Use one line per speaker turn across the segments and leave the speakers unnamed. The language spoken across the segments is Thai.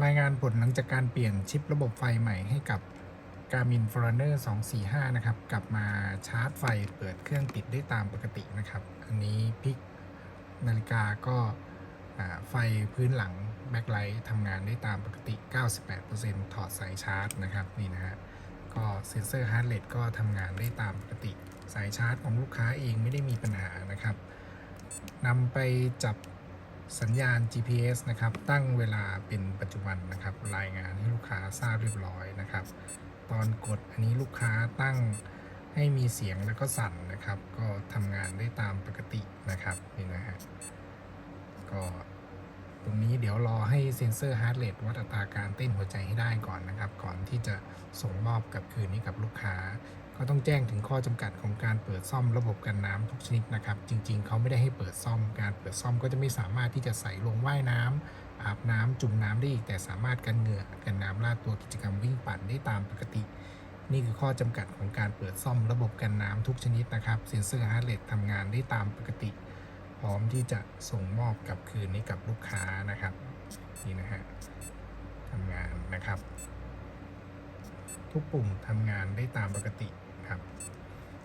รายงานผลหลังจากการเปลี่ยนชิประบบไฟใหม่ให้กับ Garmin Forerunner 245 นะครับ กลับมาชาร์จไฟเปิดเครื่องติดได้ตามปกตินะครับ อันนี้พลิกนาฬิกาก็ไฟพื้นหลังแบ็คไลท์ทำงานได้ตามปกติ 98%ถอดสายชาร์จนะครับนี่นะฮะก็เซ็นเซอร์ฮาร์ดเรทก็ทำงานได้ตามปกติ สายชาร์จของลูกค้าเองไม่ได้มีปัญหานะครับนำไปจับ สัญญาณ GPS นะครับ ตั้งเวลาเป็นปัจจุบันนะครับ รายงานให้ลูกค้าทราบเรียบร้อยนะครับ ตอนกดอันนี้ลูกค้าตั้งให้มีเสียงแล้วก็สั่นนะครับ ก็ทำงานได้ตามปกติ ดี๋ยวรอให้เซ็นเซอร์ฮาร์ดเรทวัดอัตราการเต้นหัวใจให้ได้ก่อนนะครับ ก่อนที่จะส่งมอบกับคืนนี้กับลูกค้า ก็ต้องแจ้งถึงข้อจำกัดของการเปิดซ่อมระบบกันน้ำทุกชนิดนะครับ จริง ๆ เขาไม่ได้ให้เปิดซ่อม การเปิดซ่อมก็จะไม่สามารถที่จะใส่ลงว่ายน้ำอาบน้ำจุ่มน้ำได้อีก แต่สามารถกันเหงื่อกันน้ำลาดตัวกิจกรรมวิ่งปั่นได้ตามปกติ นี่คือข้อจำกัดของการเปิดซ่อมระบบกันน้ำทุกชนิดนะครับ เซ็นเซอร์ฮาร์ดเรททำงานได้ตามปกติ ร้อมที่จะส่งมอบกับคืนนี้กับลูกค้านะครับนี่นะฮะทำงานนะครับ ทุกปุ่มทำงานได้ตามปกติครับ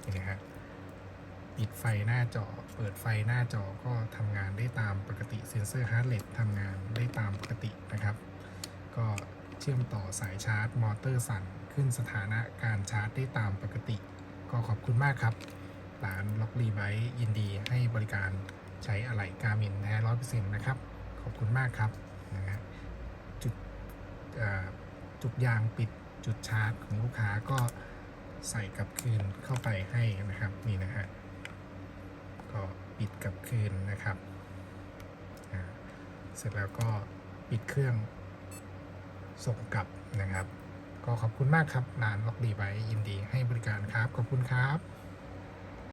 นี่นะฮะปิดไฟหน้าจอ เปิดไฟหน้าจอก็ทำงานได้ตามปกติเซ็นเซอร์ฮาร์ดเรททำงานได้ตามปกตินะครับ ก็เชื่อมต่อสายชาร์จ มอเตอร์สั่นขึ้นสถานะการชาร์จได้ตามปกติ ก็ขอบคุณมากครับ ร้านล็อกรีไบยินดีให้บริการ ใช้อะไหล่กามินแท้ร้อยเปอร์เซ็นต์นะครับ ขอบคุณมากครับนะฮะจุดจุดยางปิดจุดชาร์จของลูกค้าก็ใส่กลับคืนเข้าไปให้นะครับนี่นะฮะก็ปิดกลับคืนนะครับเสร็จแล้วก็ปิดเครื่องส่งกลับนะครับ ก็ขอบคุณมากครับร้านล็อกดีไบยินดีให้บริการครับ ขอบคุณครับ